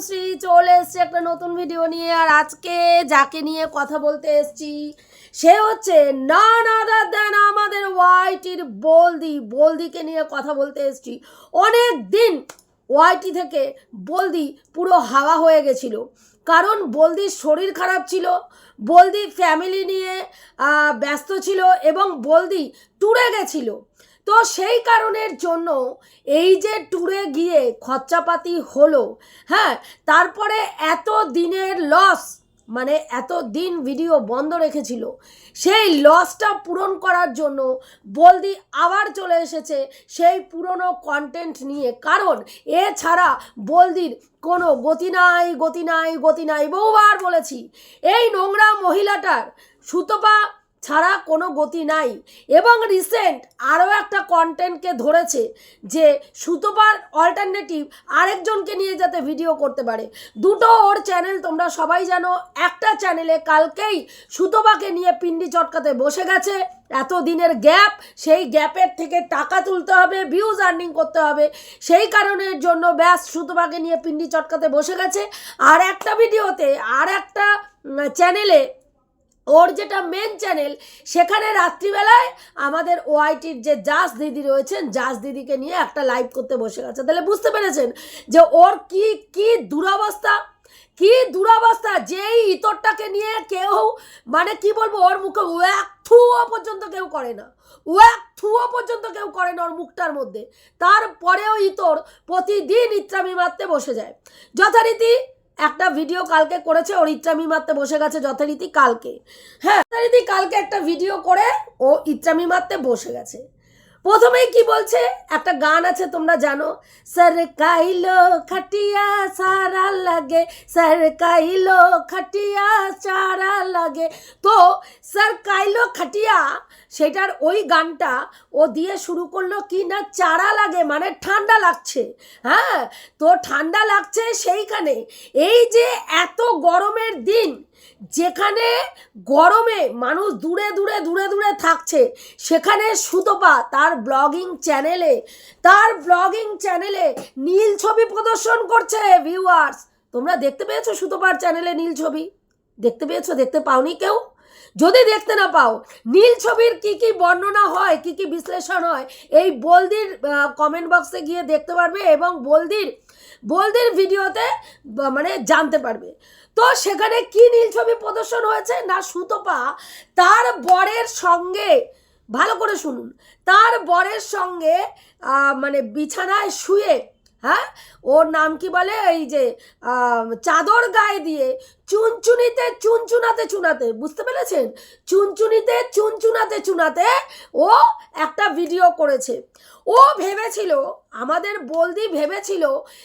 অনুশ্রী চলে এসছে একটা নতুন ভিডিও নিয়ে, আর আজকে যাকে নিয়ে কথা বলতে এসছি, সে হচ্ছে না না দেন আমাদের ওয়াইটির বলদি। বলদিকে নিয়ে কথা বলতে এসছি। অনেক দিন ওয়াইটি থেকে বলদি পুরো হাওয়া হয়ে গেছিল। কারণ বলদির শরীর খারাপ ছিল, বলদি ফ্যামিলি নিয়ে ব্যস্ত ছিল, এবং বলদি ট্যুরে গেছিল। তো সেই কারণের জন্য এই যে ট্যুরে গিয়ে খরচাপাতি হলো হ্যাঁ তারপরে এত দিনের লস মানে এত দিন ভিডিও বন্ধ রেখেছিল, সেই লসটা পূরণ করার জন্য বলদি আবার চলে এসেছে সেই পুরনো কন্টেন্ট নিয়ে। কারণ এছাড়া বলদির কোনো গতি নাই গতি নাই গতি নাই, বহুবার বলেছি, এই নোংরা মহিলাটার সুতপা ছাড়া কোনো গতি নাই। এবং রিসেন্ট আরও একটা কন্টেন্টকে ধরেছে যে সুতোপার অল্টারনেটিভ আরেকজনকে নিয়ে যাতে ভিডিও করতে পারে। দুটো ওর চ্যানেল তোমরা সবাই জানো। একটা চ্যানেলে কালকেই সুতোপাকে নিয়ে পিন্ডি চটকাতে বসে গেছে। এত দিনের গ্যাপ সেই গ্যাপের থেকে টাকা তুলতে হবে ভিউজ আর্নিং করতে হবে। সেই কারণের জন্য ব্যাস সুতোপাকে নিয়ে পিন্ডি চটকাতে বসে গেছে। আর একটা ভিডিওতে আর একটা চ্যানেলে ওর যেটা মেন চ্যানেল সেখানে রাত্রিবেলায় আমাদের ওআইটির যে জাস দিদি রয়েছেন, জাস দিদিকে নিয়ে একটা লাইভ করতে বসে গেছে। তাহলে বুঝতে পেরেছেন যে ওর কি কি দুরবস্থা কি দুরবস্থা, যেই ইতরটাকে নিয়ে কেউ মানে কি বলব, ওর মুখে ওয়াক থুও পর্যন্ত কেউ করে না। ওয়াক থুও পর্যন্ত কেউ করে না ওর মুখটার মধ্যে। তারপরেও ইতর প্রতিদিন ইত্রামি মারতে বসে যায়। যথারীতি একটা ভিডিও কালকে করেছে, ওর ইচ্ছামি মারতে বসে গেছে যথারীতি কালকে। হ্যাঁ যথারীতি কালকে একটা ভিডিও করে ও ইচ্ছামি মারতে বসে গেছে। প্রথমেই কি বলছে? একটা গান আছে, তোমরা জানো, স্যার কাইলো খাটিয়া সারা লাগে, স্যার কাইলো খাটিয়া সারা লাগে। তো, স্যার কাইলো খাটিয়া সেটার ওই গানটা ও দিয়ে শুরু করল কি না চারা লাগে মানে ঠান্ডা লাগছে। হ্যাঁ তো ঠান্ডা লাগছে সেইখানে। এই যে এত গরমের দিন, যেখানে গরমে মানুষ দূরে দূরে দূরে দূরে থাকছে, সেখানে সুতপা তার ব্লগিং চ্যানেলে, তার ব্লগিং চ্যানেলে নীল ছবি প্রদর্শন করছে ভিউয়ার্স তোমরা দেখতে পেয়েছ সুতপার চ্যানেলে নীল ছবি? দেখতে পেয়েছ? দেখতে পাওনি কেউ? যদি দেখতে না পাও, নীল ছবির কি কি বর্ণনা হয়, কি কি বিশ্লেষণ হয়, এই বলদির কমেন্ট বক্সে গিয়ে দেখতে পারবে এবং বলদির বলদির ভিডিওতে মানে জানতে পারবে। তো সেখানে কি নীল ছবি প্রদর্শন হয়েছে না সুতপা তার বরের সঙ্গে, ভালো করে শুনুন, তার বরের সঙ্গে মানে বিছানায় শুয়ে হ্যাঁ? ওর নাম কি বলে? এই যে চাদর গায়ে দিয়ে চুনচুনিতে চুনচুনাতে চুনাতে, বুঝতে পেরেছেন? চুনচুনিতে চুনচুনাতে চুনাতে ও একটা ভিডিও করেছে। ও ভেবেছিল আমাদের বলদি ভেবেছিল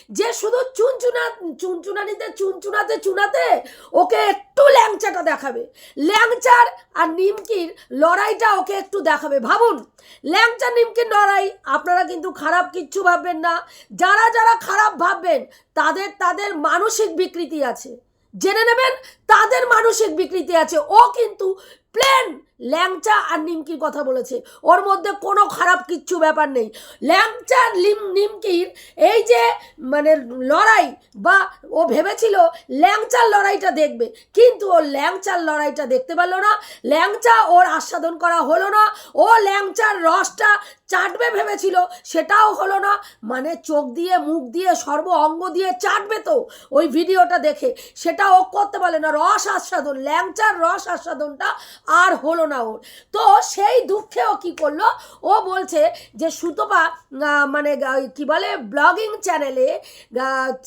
যে শুধু চুনচুনা, চুনচুনানিতে, চুনচুনাতে, চুনাতে ওকে একটু ল্যাংচাটা দেখাবে। ল্যাংচার আর নিমকির লড়াইটা ওকে একটু দেখাবে। ভাবুন, ল্যাংচা, নিমকির লড়াই আপনারা কিন্তু খারাপ কিচ্ছু ভাববেন না। যারা যারা খারাপ ভাববেন, তাদের তাদের মানসিক বিকৃতি আছে। জেনে নেবেন, তাদের মানসিক বিকৃতি আছে। ও কিন্তু প্লেন ল্যাংচা আর নিমকির কথা বলেছে। ওর মধ্যে কোনো খারাপ কিচ্ছু ব্যাপার নেই। ল্যাংচা লিম নিমকির এই যে মানে লড়াই বা ও ভেবেছিল ল্যাংচার লড়াইটা দেখবে। কিন্তু ও ল্যাংচার লড়াইটা দেখতে পেল না। ল্যাংচা ওর আস্বাদন করা হলো না। ও ল্যাংচার রসটা চাটবে ভেবেছিল, সেটাও হলো না। মানে চোখ দিয়ে, মুখ দিয়ে, সর্ব অঙ্গ দিয়ে চাটবে তো ওই ভিডিওটা দেখে। সেটা ও করতে পারলে না। রস আস্বাদন, ল্যাংচার রস আস্বাদনটা আর হলো না ওর। তো সেই দুঃখে ও কী করল? ও বলছে যে সুতপা মানে কি বলে, ব্লগিং চ্যানেলে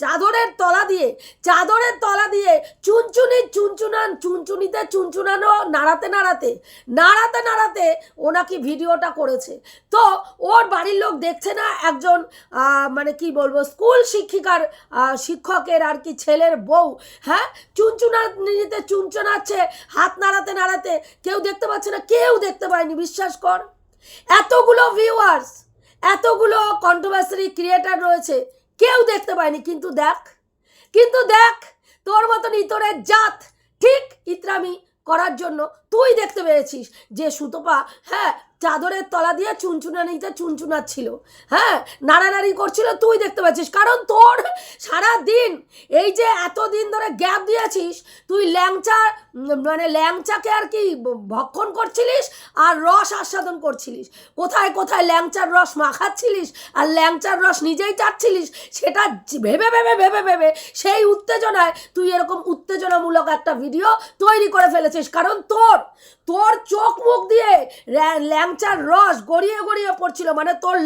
চাদরের তলা দিয়ে, চাদরের তলা দিয়ে চুনচুনি চুনচুনান, চুনচুনিতে চুনচুনানো, নাড়াতে নাড়াতে নাড়াতে নাড়াতে ও নাকি ভিডিওটা করেছে। তো ওর বাড়ির লোক দেখছে না একজন মানে কি বলব, স্কুল শিক্ষিকার শিক্ষকের আর কি ছেলের বউ হ্যাঁ? চুনচুনা নিতে চুনচুনাচ্ছে, হাত নাড়াতে নাড়াতে, কেউ দেখতে পাচ্ছে না, কেউ দেখতে পায়নি, বিশ্বাস কর। এতগুলো ভিউয়ার্স এতগুলো কন্ট্রোভার্সারি ক্রিয়েটার রয়েছে, কেউ দেখতে পায়নি, কিন্তু দেখ কিন্তু দেখ, তোর মতন ইতরের জাত, ঠিক ইতরামি করার জন্য তুই দেখতে পেয়েছিস যে সুতপা হ্যাঁ চাদরের তলা দিয়ে চুনচুনা চুনচুনানিতে চুনচুনাচ্ছিল। হ্যাঁ নাড়ানাড়ি করছিল, তুই দেখতে পাচ্ছিস। কারণ তোর সারা দিন এই যে এতদিন ধরে গ্যাপ দিয়েছিস, তুই ল্যাংচা মানে ল্যাংচাকে আর কি ভক্ষণ করছিলিস আর রস আস্বাদন করছিলিস। কোথায় কোথায় ল্যাংচার রস মাখাচ্ছিলিস আর ল্যাংচার রস নিজেই চাচ্ছিলিস, সেটা ভেবে ভেবে ভেবে ভেবে সেই উত্তেজনায় তুই এরকম উত্তেজনামূলক একটা ভিডিও তৈরি করে ফেলেছিস। কারণ তোর তোর চোখ মুখ দিয়ে ল্যাংচার রস গড়িয়ে গড়িয়ে পড়ছিল মানে তোর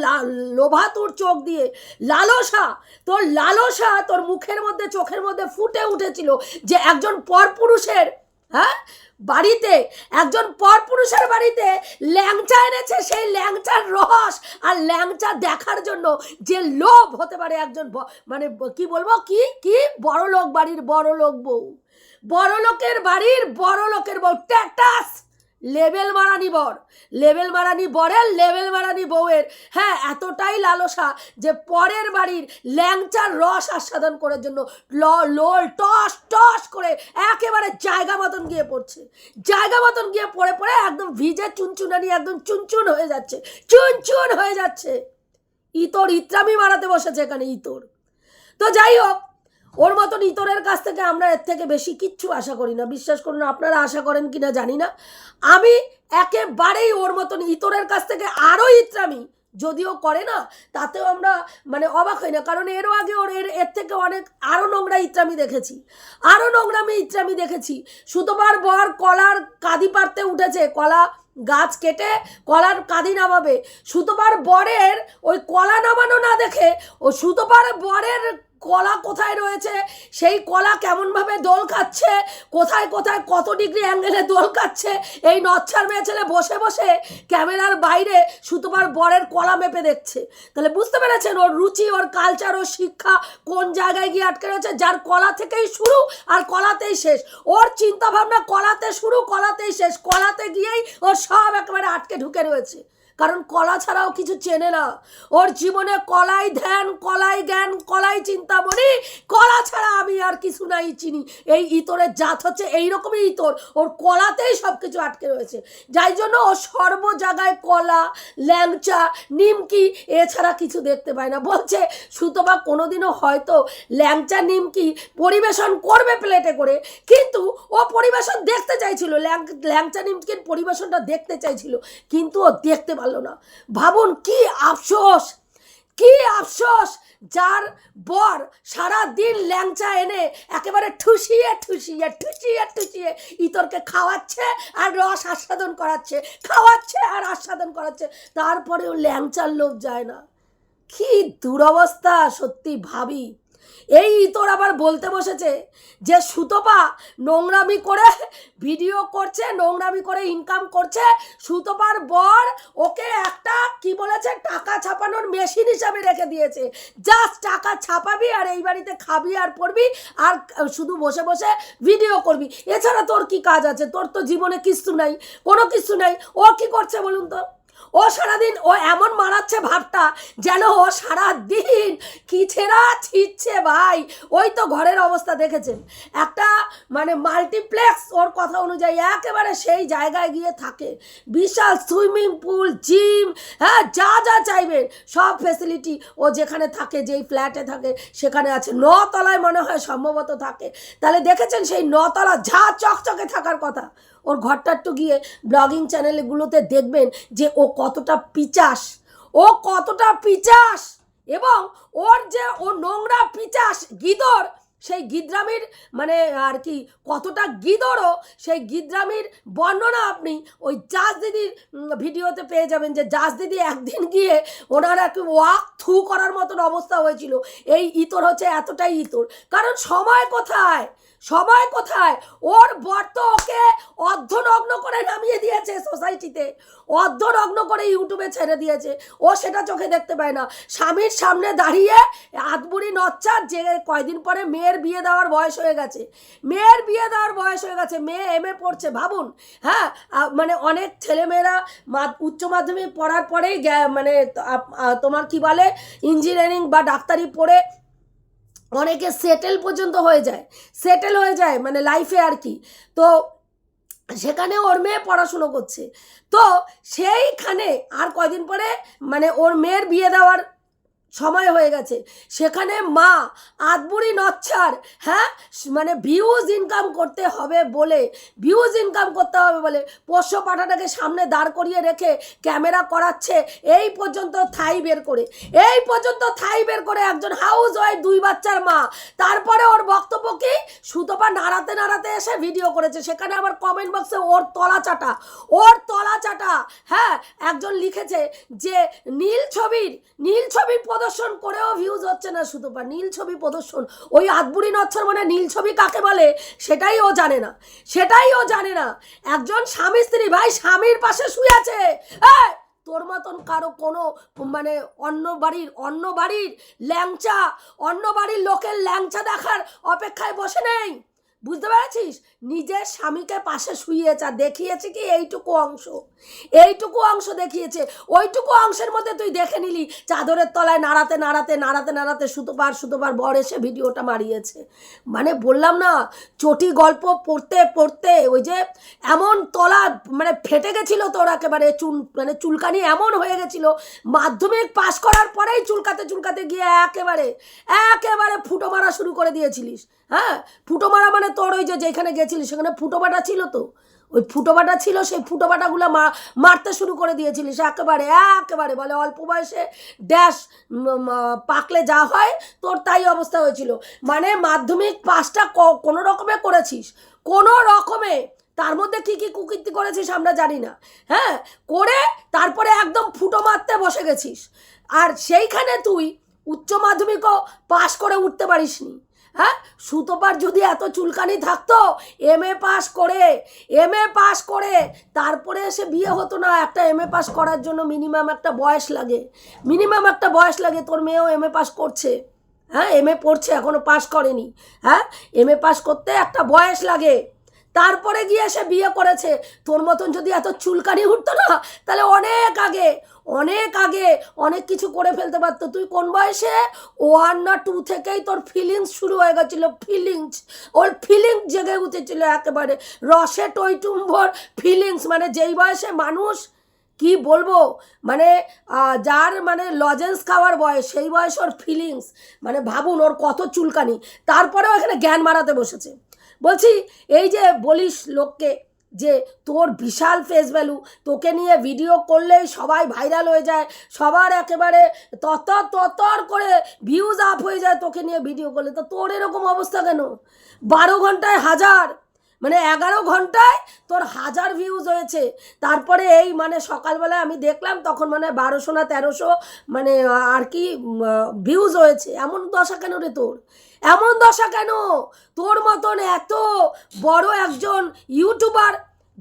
লোভা তোর চোখ দিয়ে। লালসা, তোর লালসা তোর মুখের মধ্যে, চোখের মধ্যে ফুটে উঠেছিল যে একজন পরপুরুষের হ্যাঁ? বাড়িতে, একজন পরপুরুষের বাড়িতে ল্যাংচা এনেছে সেই ল্যাংচার রস আর ল্যাংচা দেখার জন্য যে লোভ হতে পারে একজন মানে কি বলব? কি? কি? বড় লোক বাড়ির বড় লোক বউ। বড় লোকের বাড়ির বড় লোকের বউ। ট্যাটাস লেবেল মারানি বর। লেবেল মারানি বরের, লেবেল মারানি বউয়ের। হ্যাঁ এতটাই লালসা যে পরের বাড়ির ল্যাংচার রস আস্বাদন করার জন্য লোল টস টস করে একেবারে জায়গা মতন গিয়ে পড়ছে। জায়গা মতন গিয়ে পড়ে পড়ে একদম ভিজে চুনচুনানি, একদম চুনচুন হয়ে যাচ্ছে। চুনচুন হয়ে যাচ্ছে। ইতর, ইত্রামি মারাতে বসেছে এখানে ইতর। তো যাই হোক ওর মতন ইতরের কাছ থেকে আমরা এর থেকে বেশি কিচ্ছু আশা করি না। বিশ্বাস করুন, আপনারা আশা করেন কি না জানি না। আমি একেবারেই ওর মতন ইতরের কাছ থেকে আরও ইত্রামি যদিও করে না, তাতেও আমরা মানে অবাক হই না। কারণ এরও আগে ওর এর এর থেকে অনেক আরও নোংরা ইত্রামি দেখেছি। আরও নোংরামি ইত্রামি দেখেছি। সুতোবার বর কলার কাঁদি পারতে উঠেছে, কলা গাছ কেটে কলার কাঁদি নামাবে। সুতোবার বরের ওই কলা নামানো না দেখে ও সুতোবার বরের কলা কোথায় রয়েছে? সেই কলা কেমনভাবে দোল খাচ্ছে? কোথায় কোথায় কত ডিগ্রি অ্যাঙ্গেলে দোল খাচ্ছে? এই নচ্ছার মেয়ে ছেলে বসে বসে ক্যামেরার বাইরে সুতোবার বরের কলা মেপে দেখছে। তাহলে বুঝতে পেরেছেন ওর রুচি, ওর কালচার ওর শিক্ষা কোন জায়গায় গিয়ে আটকে রয়েছে? যার কলা থেকেই শুরু আর কলাতেই শেষ। ওর চিন্তা ভাবনা কলাতে শুরু, কলাতেই শেষ। কলাতে গিয়েই ওর সব একেবারে আটকে ঢুকে রয়েছে। কারণ কলা ছাড়াও কিছু চেনে না। ওর জীবনে কলাই ধ্যান, কলাই জ্ঞান, কলাই চিন্তা চিন্তামণি, কলা ছাড়া আমি আর কিছু নাই চিনি। এই ইতরের জাত হচ্ছে এইরকমই ইতর। ওর কলাতেই সব কিছু আটকে রয়েছে। যাই জন্য ও সর্ব জায়গায় কলা, ল্যাংচা, নিমকি, এছাড়া কিছু দেখতে পায় না। বলছে সুতবা কোনোদিনও হয়তো ল্যাংচা, নিমকি পরিবেশন করবে প্লেটে করে, কিন্তু ও পরিবেশন দেখতে চাইছিল। ল্যাং- ল্যাংচা, নিমকির পরিবেশনটা দেখতে চাইছিল। কিন্তু ও দেখতে পারল না। ভাবুন, কি আফসোস কি আফসোস, যার বর সারা দিন ল্যাংচা এনে একেবারে ঠুসিয়ে ঠুসিয়ে ঠুসিয়ে ঠুসিয়ে ইতরকে খাওয়াচ্ছে আর রস আস্বাদন করাচ্ছে, খাওয়াচ্ছে আর আস্বাদন করাচ্ছে, তারপরেও ল্যাংচার লোভ যায় না। কি দুরবস্থা, সত্যি ভাবি। এই ইতর আবার বলতে বসেছে যে সুতপা নোংরামি করে ভিডিও করছে, নোংরামি করে ইনকাম করছে। সুতপার বর ওকে একটা কি বলেছে, টাকা ছাপানোর মেশিন হিসাবে রেখে দিয়েছে। জাস্ট টাকা ছাপাবি আর এই বাড়িতে খাবি আর পড়বি আর শুধু বসে বসে ভিডিও করবি। এছাড়া তোর কি কাজ আছে? তোর তো জীবনে কিছু নাই, কোনো কিছু নাই। ও কি করছে বলুন তো? ও সারাদিন ও এমন মারাচ্ছে ভাবটা যেন ও সারাদিন কি ছেঁড়া ছিটছে ভাই। ওই তো ঘরের অবস্থা দেখেছেন। একটা মানে মাল্টিপ্লেক্স ওর কথা অনুযায়ী একেবারে সেই জায়গায় গিয়ে থাকে। বিশাল সুইমিং পুল, জিম হ্যাঁ যা যা চাইবেন, সব ফেসিলিটি ও যেখানে থাকে, যেই ফ্ল্যাটে থাকে, সেখানে আছে। নতলায় মনে হয় সম্ভবত থাকে। তাহলে দেখেছেন সেই নতলা ঝা চকচকে থাকার কথা। ওর ঘরটা একটু গিয়ে ব্লগিং চ্যানেলগুলোতে দেখবেন যে ও কতটা পিচাস। ও কতটা পিচাস! এবং ওর যে ও নোংরা পিচাস গিদর সেই গিদ্রামির মানে আর কি কতটা গিদরও সেই গিদ্রামির বর্ণনা আপনি ওই জাজ দিদির ভিডিওতে পেয়ে যাবেন যে জাজ দিদি একদিন গিয়ে ওনার আর কি ওয়াক থু করার মতন অবস্থা হয়েছিল। এই ইতর হচ্ছে এতটাই ইতর। কারণ সময় কোথায়? সময় কোথায়? ওর বর তো ওকে অর্ধনগ্ন করে নামিয়ে দিয়েছে সোসাইটিতে অর্ধনগ্ন করে ইউটিউবে ছেড়ে দিয়েছে। ও সেটা চোখে দেখতে পায় না। স্বামীর সামনে দাঁড়িয়ে আতবুড়ি নচ্চার যে কয়দিন পরে মেয়ের বিয়ে দেওয়ার বয়স হয়ে গেছে। মেয়ের বিয়ে দেওয়ার বয়স হয়ে গেছে, মেয়ে এম এ পড়ছে। ভাবুন হ্যাঁ মানে অনেক ছেলেমেয়েরা উচ্চ মাধ্যমিক পড়ার পরেই মানে তোমার কি বলে ইঞ্জিনিয়ারিং বা ডাক্তারি পড়ে অনেকে সেটেল পর্যন্ত হয়ে যায়। সেটেল হয়ে যায় মানে লাইফে আর কি। তো সেখানে ওর মেয়ে পড়াশুনো করছে। তো সেইখানে আর কয়দিন পরে মানে ওর মেয়ের বিয়ে দেওয়ার সময় হয়ে গেছে। সেখানে মা আদবুড়ি নচ্ছার হ্যাঁ? মানে ভিউজ ইনকাম করতে হবে বলে ভিউজ ইনকাম করতে হবে বলে পোষ্য পাঠাটাকে সামনে দাঁড় করিয়ে রেখে ক্যামেরা করাচ্ছে। এই পর্যন্ত থাই বের করে, এই পর্যন্ত থাই বের করে একজন হাউস ওয়াইফ দুই বাচ্চার মা। তারপরে ওর বক্তব্য কি? সুতপা নাড়াতে নাড়াতে এসে ভিডিও করেছে। সেখানে আবার কমেন্ট বক্সে ওর তলা চাটা, ওর তলা চাটা হ্যাঁ? একজন লিখেছে যে, নীল ছবির নীল ছবির প্রদর্শন করেও ভিউজ হচ্ছে না সুতপা নীল ছবি প্রদর্শন। ওই আদবুড়ি নচ্ছর মানে নীল ছবি কাকে বলে সেটাই ও জানে না। সেটাই ও জানে না। একজন স্বামী স্ত্রী ভাই স্বামীর পাশে শুয়ে আছে। এই, তোর মতন কারও কোনো মানে অন্য বাড়ির অন্য বাড়ির ল্যাংচা অন্য বাড়ির লোকের ল্যাংচা দেখার অপেক্ষায় বসে নেই। বুঝতে পেরেছিস? নিজের স্বামীকে পাশে শুইয়েছে, আর দেখিয়েছে কি এইটুকু অংশ? এইটুকু অংশ দেখিয়েছে। ওইটুকু অংশের মধ্যে তুই দেখে নিলি, চাদরের তলায় নাড়াতে নাড়াতে নাড়াতে নাড়াতে সুতোপার সুতোপার বর এসে ভিডিওটা মারিয়েছে। মানে বললাম না, চটি গল্প পড়তে পড়তে ওই যে এমন তলা মানে ফেটে গেছিল তোর একেবারে, চুল মানে চুলকানি এমন হয়ে গেছিল, মাধ্যমিক পাশ করার পরেই চুলকাতে চুলকাতে গিয়ে একেবারে একেবারে ফুটো মারা শুরু করে দিয়েছিলিস। হ্যাঁ ফুটো মারা মানে তোর ওই যে যেখানে গেছিলিস সেখানে ফুটো বাটা ছিল তো? ওই ফুটো বাটা ছিল, সেই ফুটো বাটাগুলো মা- মারতে শুরু করে দিয়েছিলিস, একেবারে একেবারে, বলে অল্প বয়সে ড্যাশ পাকলে যা হয়, তোর তাই অবস্থা হয়েছিল। মানে মাধ্যমিক পাসটা ক- কোনো রকমে করেছিস, কোনো রকমে, তার মধ্যে কি কি কুকীর্তি করেছিস আমরা জানি না। হ্যাঁ করে তারপরে একদম ফুটো মারতে বসে গেছিস। আর সেইখানে তুই উচ্চ মাধ্যমিকও পাশ করে উঠতে পারিসনি। হ্যাঁ? সুতোপার যদি এত চুলকানি থাকতো এম এ পাস করে এম এ পাস করে, তারপরে এসে বিয়ে হতো না। একটা এম এ পাস করার জন্য মিনিমাম একটা বয়স লাগে। মিনিমাম একটা বয়স লাগে, তোর মেয়েও এম এ পাস করছে। হ্যাঁ? এম এ পড়ছে এখনও পাস করেনি। হ্যাঁ? এম এ পাস করতে একটা বয়স লাগে। তারপরে গিয়ে সে বিয়ে করেছে। তোর মতন যদি এত চুলকানি উঠতো না, তাহলে অনেক আগে অনেক আগে অনেক কিছু করে ফেলতে পারতো। তুই কোন বয়সে? ওয়ান না টু থেকেই তোর ফিলিংস শুরু হয়ে গেছিল ফিলিংস ওর ফিলিংস জেগে উঠেছিল একেবারে। রসে টইটুম্বর ফিলিংস মানে যেই বয়সে মানুষ, কি বলব? মানে যার মানে লজেন্স খাওয়ার বয়স, সেই বয়স ওর ফিলিংস মানে ভাবুন ওর কত চুলকানি। তারপরেও এখানে জ্ঞান মারাতে বসেছে। বলছি, এই যে বলিস লোককে যে তোর বিশাল ফেস ভ্যালু তোকে নিয়ে ভিডিও করলেই সবাই ভাইরাল হয়ে যায়, সবার একেবারে তত ততর করে ভিউজ আপ হয়ে যায় তোকে নিয়ে ভিডিও করলে, তো তোর এরকম অবস্থা কেন? বারো ঘন্টায় হাজার মানে এগারো ঘন্টায় তোর হাজার ভিউজ হয়েছে। তারপরে এই মানে সকালবেলায় আমি দেখলাম, তখন মানে বারোশো না তেরোশো মানে আর কি ভিউজ হয়েছে। এমন দশা কেন রে তোর? এমন দশা কেন? তোর মতন এত বড় একজন ইউটিউবার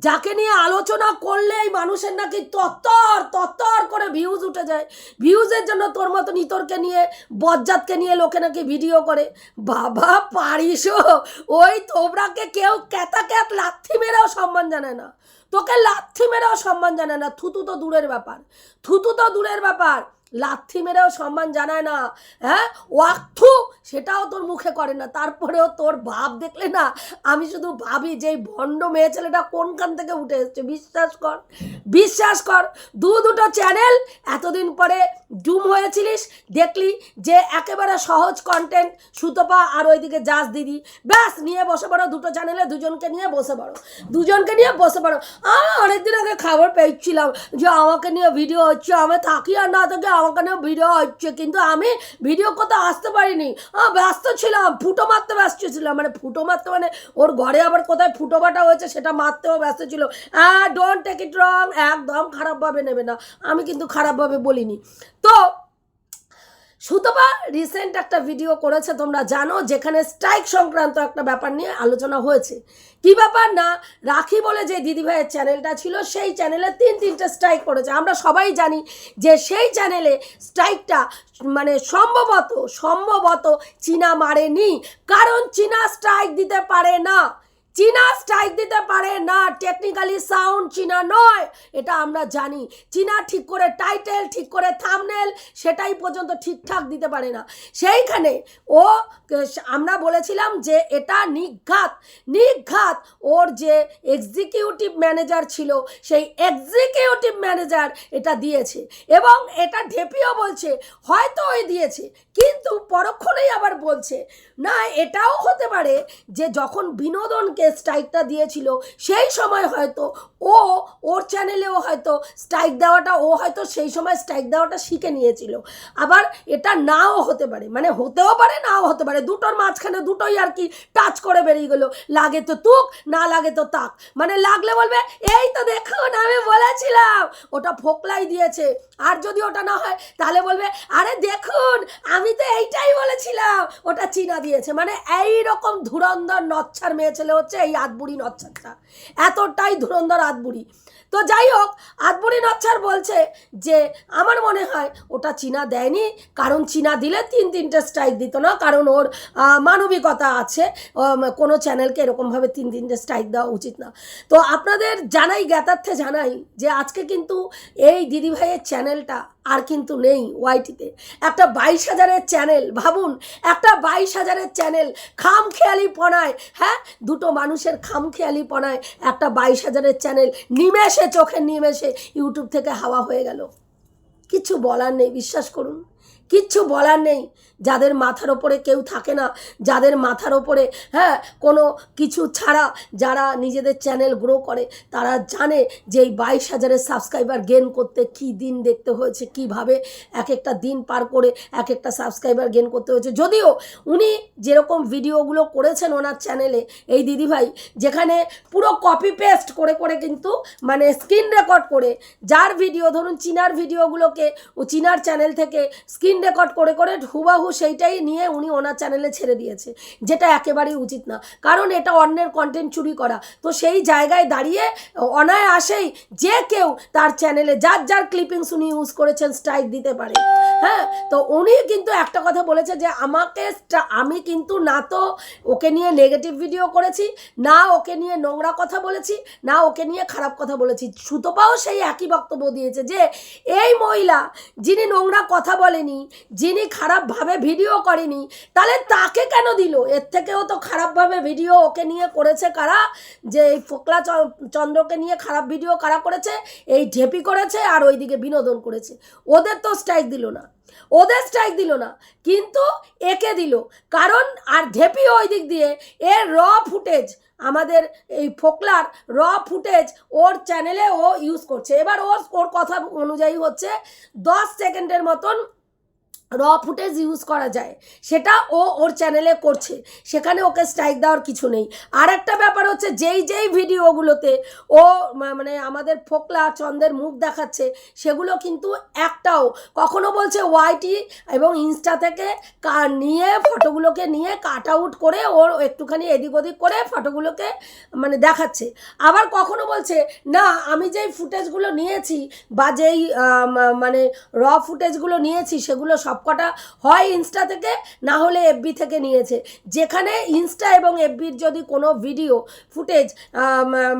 যাকে নিয়ে আলোচনা করলেই মানুষের নাকি তত্তর তত্তর করে ভিউজ উঠে যায়। ভিউজের জন্য তোর মতন ইতরকে নিয়ে, বজ্জাতকে নিয়ে লোকে নাকি ভিডিও করে। বাবা পারিসও ওই তোমরাকে কেউ ক্যাতা ক্যাত লাথি মেরেও সম্মান জানে না। তোকে লাথি মেরেও সম্মান জানে না। থুতু তো দূরের ব্যাপার। থুতু তো দূরের ব্যাপার। লাথি মেরেও সম্মান জানায় না। হ্যাঁ? ওয়াক্থু, সেটাও তোর মুখে করে না। তারপরেও তোর ভাব দেখলে না, আমি শুধু ভাবি যে এই ভণ্ড মেয়ে ছেলেটা কোনখান থেকে উঠে এসছে। বিশ্বাস কর বিশ্বাস কর, দু দুটো চ্যানেল এতদিন পরে জুম হয়েছিলিস, দেখলি যে একেবারে সহজ কন্টেন্ট সুতপা আর ওইদিকে জাজ দিদি। ব্যাস, নিয়ে বসে পড়ো দুটো চ্যানেলে দুজনকে নিয়ে বসে পড়ো। দুজনকে নিয়ে বসে পড়ো। আমি অনেকদিন আগে খবর পেয়েছিলাম যে আমাকে নিয়ে ভিডিও হচ্ছে, আমি থাকি আর না থাকি নিয়ে ভিডিও হচ্ছে, কিন্তু আমি ভিডিও করতে আসতে পারিনি। ব্যস্ত ছিলাম, ফুটো মারতে ব্যস্ত ছিলাম। মানে ফুটো মারতে মানে ওর ঘরে আবার কোথায় ফুটো বাটা হয়েছে সেটা মারতেও ব্যস্ত ছিল। ডোন্ট টেক ইট রং একদম খারাপভাবে নেবে না। আমি কিন্তু খারাপভাবে বলিনি। তো সুতপা রিসেন্ট একটা ভিডিও করেছে, তোমরা জানো, যেখানে স্ট্রাইক সংক্রান্ত একটা ব্যাপার নিয়ে আলোচনা হয়েছে। কি ব্যাপার না, রাখি বলে যে দিদিভাইয়ের চ্যানেলটা ছিল, সেই চ্যানেলে তিন তিনটে স্ট্রাইক করেছে আমরা সবাই জানি যে সেই চ্যানেলে স্ট্রাইকটা মানে সম্ভবত সম্ভবত চীনা মারেনি। কারণ চীনা স্ট্রাইক দিতে পারে না। চীনা স্ট্রাইক দিতে পারে না টেকনিক্যালি সাউন্ড চীনা নয়, এটা আমরা জানি। চীনা ঠিক করে টাইটেল ঠিক করে থামনেল সেটাই পর্যন্ত ঠিকঠাক দিতে পারে না। সেইখানে ও, আমরা বলেছিলাম যে এটা নিঘাত। নিঘাত ওর যে এক্সিকিউটিভ ম্যানেজার ছিল, সেই এক্সিকিউটিভ ম্যানেজার এটা দিয়েছে। এবং এটা ঢেপিও বলছে, হয়তো ওই দিয়েছে, কিন্তু পরক্ষণেই আবার বলছে, না, এটাও হতে পারে যে যখন বিনোদনকে স্ট্রাইকটা দিয়েছিল, সেই সময় হয়তো ও ওর চ্যানেলেও হয়তো স্ট্রাইক দেওয়াটা, ও হয়তো সেই সময় স্ট্রাইক দেওয়াটা শিখে নিয়েছিল। আবার এটা নাও হতে পারে মানে হতেও পারে, নাও হতে পারে। দুটোর মাঝখানে দুটোই আর কি টাচ করে বেরিয়ে গেলো। লাগে তো তুক, না লাগে তো তাক। মানে লাগলে বলবে, এই তো দেখুন, আমি বলেছিলাম, ওটা ফোকলাই দিয়েছে। আর যদি ওটা না হয়, তাহলে বলবে, আরে দেখুন, আমি তো এইটাই বলেছিলাম, ওটা চীনা দিয়েছে। মানে এই রকম ধুরন্ধর নচ্ছার মেয়ে ছেলে হচ্ছে এই আতবুড়ি নচ্ছারটা। এতটাই ধুরন্ধর আতবুড়ি তো যাই হোক আতবুড়ি নচ্ছার বলছে যে, আমার মনে হয় ওটা চীনা দেয়নি, কারণ চীনা দিলে তিন তিনটে স্ট্রাইক দিত না, কারণ ওর মানবিকতা আছে কোনো চ্যানেলকে এরকমভাবে তিন তিনটে স্ট্রাইক দেওয়া উচিত না। তো আপনাদের জানাই, জ্ঞাতার্থে জানাই যে, আজকে কিন্তু এই দিদিভাইয়ের চ্যানেলটা আর কিন্তু নেই ওয়াইটিতে। একটা বাইশ হাজারের চ্যানেল, ভাবুন, একটা বাইশ হাজারের চ্যানেল খাম খেয়ালি পনায় হ্যাঁ? দুটো মানুষের খাম খেয়ালি পনায় একটা বাইশ হাজারের চ্যানেল নিমেষে, চোখের নিমেষে ইউটিউব থেকে হাওয়া হয়ে গেল। কিছু বলার নেই, বিশ্বাস করুন। কিচ্ছু বলার নেই। যাদের মাথার ওপরে কেউ থাকে না, যাদের মাথার ওপরে হ্যাঁ কোনো কিছু ছাড়া যারা নিজেদের চ্যানেল গ্রো করে, তারা জানে যে এই বাইশ হাজারের সাবস্ক্রাইবার গেন করতে কি দিন দেখতে হয়েছে, কীভাবে এক একটা দিন পার করে এক একটা সাবস্ক্রাইবার গেন করতে হয়েছে। যদিও উনি যেরকম ভিডিওগুলো করেছেন ওনার চ্যানেলে এই দিদিভাই, যেখানে পুরো কপি পেস্ট করে করে কিন্তু মানে স্ক্রিন রেকর্ড করে, যার ভিডিও ধরুন, চীনার ভিডিওগুলোকে ও চীনার চ্যানেল থেকে স্ক্রিন রেকর্ড করে করে হুবাহু সেইটাই নিয়ে উনি ওনার চ্যানেলে ছেড়ে দিয়েছে, যেটা একেবারেই উচিত না। কারণ এটা অন্যের কন্টেন্ট চুরি করা। তো সেই জায়গায় দাঁড়িয়ে অনায়াসেই যে কেউ তার চ্যানেলে যার যার ক্লিপিংস উনি ইউজ করেছেন স্ট্রাইক দিতে পারে। হ্যাঁ তো উনি কিন্তু একটা কথা বলেছে যে আমাকে আমি কিন্তু না তো ওকে নিয়ে নেগেটিভ ভিডিও করেছি, না ওকে নিয়ে নোংরা কথা বলেছি, না ওকে নিয়ে খারাপ কথা বলেছি। সুতপাও সেই একই বক্তব্য দিয়েছে যে এই মহিলা যিনি নোংরা কথা বলেনি যিনি খারাপভাবে ভিডিও করেনি, তাহলে তাকে কেন দিল? এর থেকেও তো খারাপভাবে ভিডিও ওকে নিয়ে করেছে কারা? যে এই ফোকলা চন্দ্রকে নিয়ে খারাপ ভিডিও কারা করেছে? এই ঢেপি করেছে আর ওইদিকে বিনোদন করেছে। ওদের তো স্ট্রাইক দিল না। ওদের স্ট্রাইক দিল না। কিন্তু একে দিল। কারণ আর ঢেপি ওই দিক দিয়ে, এর র ফুটেজ আমাদের এই ফোকলার র ফুটেজ ওর চ্যানেলে ও ইউজ করছে। এবার ওর ওর কথা অনুযায়ী হচ্ছে, দশ সেকেন্ডের মতন র ফুটেজ ইউজ করা যায়। সেটা ও ওর চ্যানেলে করছে। সেখানে ওকে স্ট্রাইক দেওয়ার কিছু নেই। আর একটা ব্যাপার হচ্ছে যেই যেই ভিডিওগুলোতে ও মানে আমাদের ফোকলা চন্দ্রের মুখ দেখাচ্ছে, সেগুলো কিন্তু একটাও। কখনো বলছে ওয়াইটি এবং ইনস্টা থেকে নিয়ে ফটোগুলোকে নিয়ে কাট আউট করে ওর একটুখানি এদিক ওদিক করে ফটোগুলোকে মানে দেখাচ্ছে। আবার কখনো বলছে, না, আমি যেই ফুটেজগুলো নিয়েছি বা যেই মানে র ফুটেজগুলো নিয়েছি, সেগুলো সবকটা হয় ইনস্টা থেকে, না হলে এফবি থেকে নিয়েছে। যেখানে ইনস্টা এবং এফবির যদি কোনো ভিডিও ফুটেজ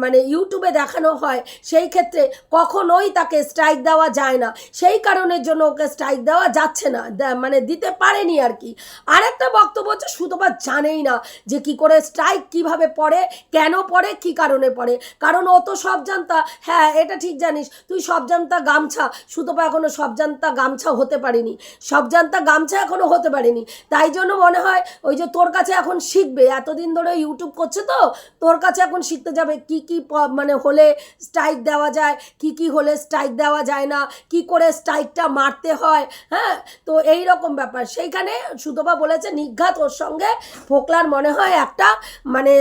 মানে ইউটিউবে দেখানো হয়, সেই ক্ষেত্রে কখনোই তাকে স্ট্রাইক দেওয়া যায় না। সেই কারণের জন্য ওকে স্ট্রাইক দেওয়া যাচ্ছে না মানে দিতে পারেনি আর কি। আরেকটা বক্তব্য হচ্ছে শুধুবা জানেই না যে কি করে স্ট্রাইক কীভাবে পড়ে, কেন পড়ে, কি কারণে পড়ে। কারণ ও তো সব জানতা হ্যাঁ এটা ঠিক জানিস, তুই সব জানতা গামছা, সুতপা এখনও সব জানতা গামছা হতে পারিনি। সব জানতা গামছা এখনও হতে পারেনি। তাই জন্য মনে হয় ওই যে তোর কাছে এখন শিখবে। এতদিন ধরে ইউটিউব করছে তো, তোর কাছে এখন শিখতে যাবে কি কি মানে হলে স্ট্রাইক দেওয়া যায়, কি কি হলে স্ট্রাইক দেওয়া যায় না, কি করে স্ট্রাইকটা মারতে হয় হ্যাঁ? তো এই রকম ব্যাপার। সেইখানে সুতপা বলেছে, নিঘাত ওর সঙ্গে ফোকলার মনে হয় একটা মানে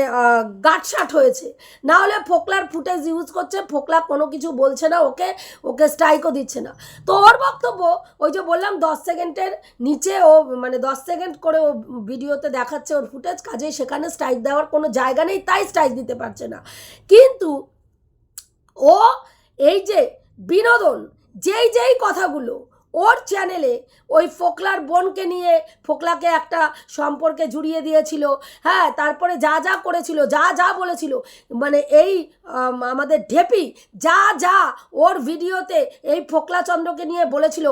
গাটসাট হয়েছে। না হলে ফোকলার ফুটেজ ইউজ করছে, ফোকলা কোনো কিছু বলছে না ওকে ওকে স্ট্রাইকও দিচ্ছে না। তো ওর বক্তব্য, ওই যে বললাম, দশ সেকেন্ডের নিচে ও মানে দশ সেকেন্ড করে ও ভিডিওতে দেখাচ্ছে ওর ফুটেজ, কাজেই সেখানে স্ট্রাইক দেওয়ার কোনো জায়গা নেই, তাই স্ট্রাইক দিতে পারছে না। কিন্তু ও এই যে বিনোদন, যেই যেই কথাগুলো, ওর চ্যানেলে ওই ফোকলার বোনকে নিয়ে, ফোকলাকে একটা সম্পর্কে জুড়িয়ে দিয়েছিল হ্যাঁ তারপরে যা যা করেছিল, যা যা বলেছিল মানে এই আমাদের ঢেপি, যা যা ওর ভিডিওতে এই ফোকলা চন্দ্রকে নিয়ে বলেছিল,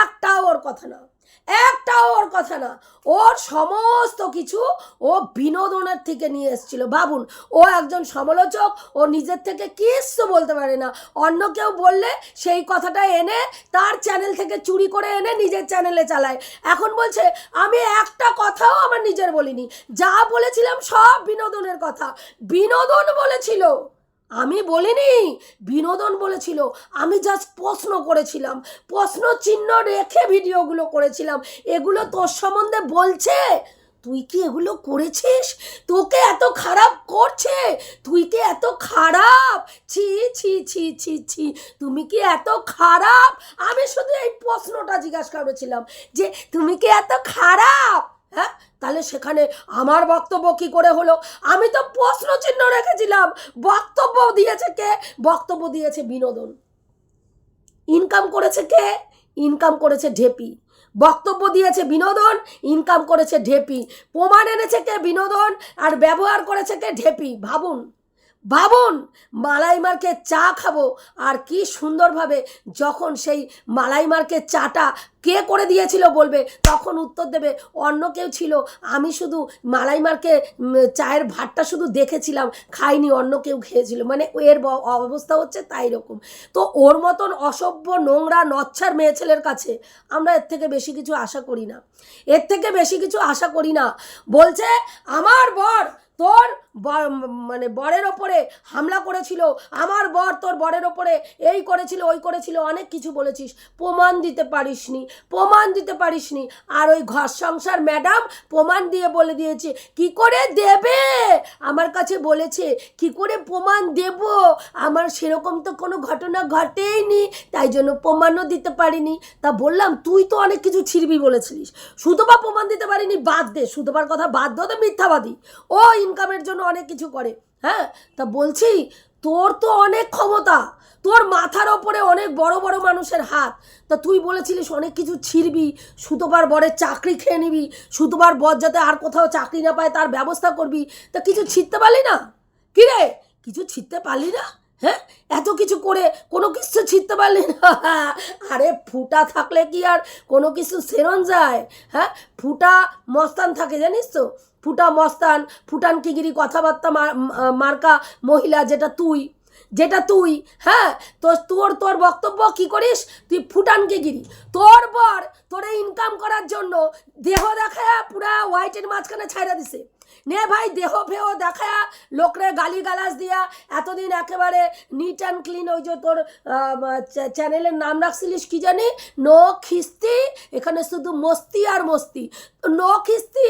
একটাও ওর কথা না। একটাও ওর কথা না। ওর সমস্ত কিছু ও বিনোদনের থেকে নিয়ে এসেছিল। ভাবুন, ও একজন সমালোচক, ও নিজের থেকে কিচ্ছু বলতে পারে না। অন্য কেউ বললে সেই কথাটা এনে তার চ্যানেল থেকে চুরি করে এনে নিজের চ্যানেলে চালায়। এখন বলছে, আমি একটা কথাও আমার নিজের বলিনি। যা বলেছিলাম সব বিনোদনের কথা। বিনোদন বলেছিল। আমি বলিনি। বিনোদন বলেছিল। আমি জাস্ট প্রশ্ন করেছিলাম। প্রশ্ন চিহ্ন রেখে ভিডিওগুলো করেছিলাম। এগুলো তোর সম্বন্ধে বলছে? তুই কি এগুলো করেছিস? তোকে এত খারাপ করছে? তুই কি এত খারাপ? ছি ছি ছি ছি ছি। তুমি কি এত খারাপ? আমি শুধু এই প্রশ্নটা জিজ্ঞাসা করেছিলাম যে, তুমি কি এত খারাপ? হ্যাঁ? তাহলে সেখানে আমার বক্তব্য কি করে হলো? আমি তো প্রশ্ন চিহ্ন রেখেছিলাম। বক্তব্য দিয়েছে কে? বক্তব্য দিয়েছে বিনোদন। ইনকাম করেছে কে? ইনকাম করেছে ঢেপি। বক্তব্য দিয়েছে বিনোদন ইনকাম করেছে ঢেপি। প্রমাণ এনেছে কে বিনোদন, আর ব্যবহার করেছে কে ঢেপি? ভাবুন। ভাবুন, মালাইমারকে চা খাব আর কি সুন্দরভাবে যখন সেই মালাইমারকে চাটা কে করে দিয়েছিল বলবে, তখন উত্তর দেবে, অন্য কেউ ছিল। আমি শুধু মালাইমারকে চায়ের ভাতটা শুধু দেখেছিলাম, খাইনি, অন্য কেউ খেয়েছিল। মানে এর অবস্থা হচ্ছে তাই রকম। তো ওর মতন অসভ্য, নোংরা, নচ্ছার মেয়ে ছেলের কাছে আমরা এর থেকে বেশি কিছু আশা করি না। এর থেকে বেশি কিছু আশা করি না। বলছে, আমার বর, তোর মানে বরের ওপরে হামলা করেছিল। আমার বর তোর বরের ওপরে এই করেছিল, ওই করেছিল, অনেক কিছু বলেছিস। প্রমাণ দিতে পারিসনি, প্রমাণ দিতে পারিসনি। আর ওই ঘর সংসার ম্যাডাম প্রমাণ দিয়ে বলে দিয়েছে, কি করে দেবে? আমার কাছে বলেছে, কি করে প্রমাণ দেব? আমার সেরকম তো কোনো ঘটনা ঘটেইনি, তাই জন্য প্রমাণও দিতে পারিনি। তা বললাম, তুই তো অনেক কিছু ছিড়বি বলেছিলিস। সুতোবা প্রমাণ দিতে পারিনি, বাদ দে। সুতোবার কথা বাদ দে মিথ্যাবাদী। ও ইনকামের জন্য অনেক কিছু করে। হ্যাঁ? তা বলছি, তোর তো অনেক ক্ষমতা। তোর মাথার ওপরে অনেক বড় বড় মানুষের হাত। তা তুই বলেছিলিস অনেক কিছু ছিড়বি, সুতোবার বরের চাকরি খেয়ে নিবি, সুতোবার বর যাতে আর কোথাও চাকরি না পায়, তার ব্যবস্থা করবি। তা কিছু ছিঁড়তে পারলি না? কি রে? কিছু ছিঁড়তে পারলি না? হ্যাঁ? এত কিছু করে কোনো কিছু ছিঁড়তে পারলি না? আরে ফুটা থাকলে কি আর কোনো কিছু সেরন যায়? হ্যাঁ? ফুটা মস্তান থাকে, জানিস তো? ফুটা মস্তান ফুটান কিগিরি কথাবার্তা মার্কা মহিলা, যেটা তুই যেটা তুই হ্যাঁ? তো তোর তোর বক্তব্য কি করিস? তুই ফুটানকে গিরি তোর পর তোরে ইনকাম করার জন্য দেহ দেখায় পুরা হোয়াইটের মাঝখানে ছাইড়া দিছে। নে ভাই, দেহ ফেহ দেখা। লোকরে গালি গালাজ দিয়া। এতদিন একেবারে নিট অ্যান্ড ক্লিন ওই যে তোর চ্যানেলের নাম রাখছিলিস কি জানি? নো খিস্তি। এখানে শুধু মস্তি আর মস্তি। নো খিস্তি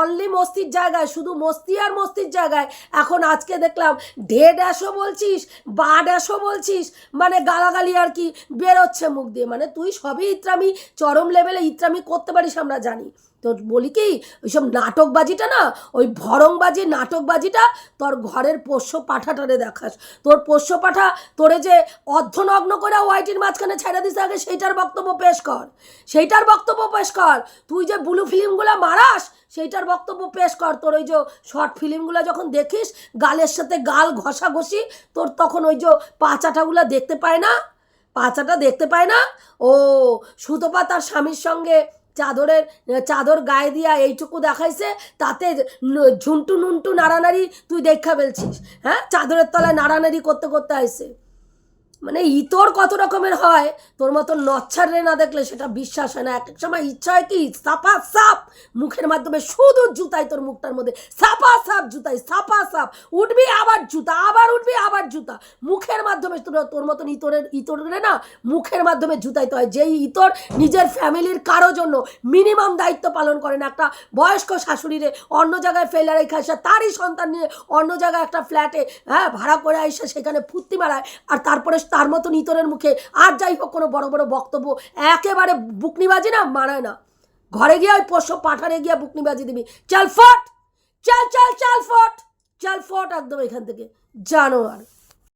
অনলি মস্তির জায়গায়। শুধু মস্তি আর মস্তির জায়গায়। এখন আজকে দেখলাম ঢে ড্যাশও বলছিস বা ড্যাশও বলছিস মানে গালাগালি আর কি বেরোচ্ছে মুখ দিয়ে। মানে তুই সবই ইত্রামি, চরম লেভেলে ইত্রামি করতে পারিস আমরা জানি। তো বলি কি, ওইসব নাটকবাজিটা না, ওই ভরংবাজি নাটকবাজিটা তোর ঘরের পোষ্য পাঠাটারে দেখাস। তোর পোষ্য পাঠা তোরে যে অর্ধনগ্ন করে ওয়াইটির মাঝখানে ছেড়ে দিস আগে সেইটার বক্তব্য পেশ কর। সেইটার বক্তব্য পেশ কর। তুই যে ব্লু ফিল্মগুলো মারাস, সেইটার বক্তব্য পেশ কর। তোর ওই যে শর্ট ফিল্মগুলো যখন দেখিস, গালের সাথে গাল ঘষাঘষি, তোর তখন ওই যে পাচাটাগুলো দেখতে পায় না? পাচাটা দেখতে পায় না? ও সুতপা তার স্বামীর সঙ্গে চাদরের, চাদর গায়ে দিয়া এইটুকু দেখাইছে, তাতে ঝুন্টু নুন্টু নাড়ানাড়ি তুই দেখা ফেলছিস হ্যাঁ? চাদরের তলায় নাড়ানাড়ি করতে করতে আইসে মানে ইতর কত রকমের হয়? তোর মতো নচ্ছারে না দেখলে সেটা বিশ্বাস হয় না। এক এক সময় ইচ্ছা হয় কি? সাপা সাপ! মুখের মাধ্যমে শুধু জুতাই তোর মুখটার মধ্যে। সাপা সাপ জুতাই সাপা সাপ! উঠবি আবার জুতা, আবার উঠবি আবার জুতা। মুখের মাধ্যমে তোর তোর মতন ইতরের ইতরে না, মুখের মাধ্যমে জুতাইতে হয়। যেই ইতর নিজের ফ্যামিলির কারও জন্য মিনিমাম দায়িত্ব পালন করে না। একটা বয়স্ক শাশুড়িরে অন্য জায়গায় ফেলে রেখে আসে, তারই সন্তান নিয়ে অন্য জায়গায় একটা ফ্ল্যাটে হ্যাঁ ভাড়া করে এসে সেখানে ফুর্তি মারায়, আর তারপরে তার মতো ইতরের মুখে। আর যাই হোক, কোনো বড় বড় বক্তব্য একেবারে বুকনিবাজি না, মানায় না। ঘরে গিয়ে ওই পোষ্য পাঠারে গিয়ে বুকনিবাজি দিবি। চাল ফট! চল চল, চাল ফট! চাল ফট একদম এখান থেকে। জানো আর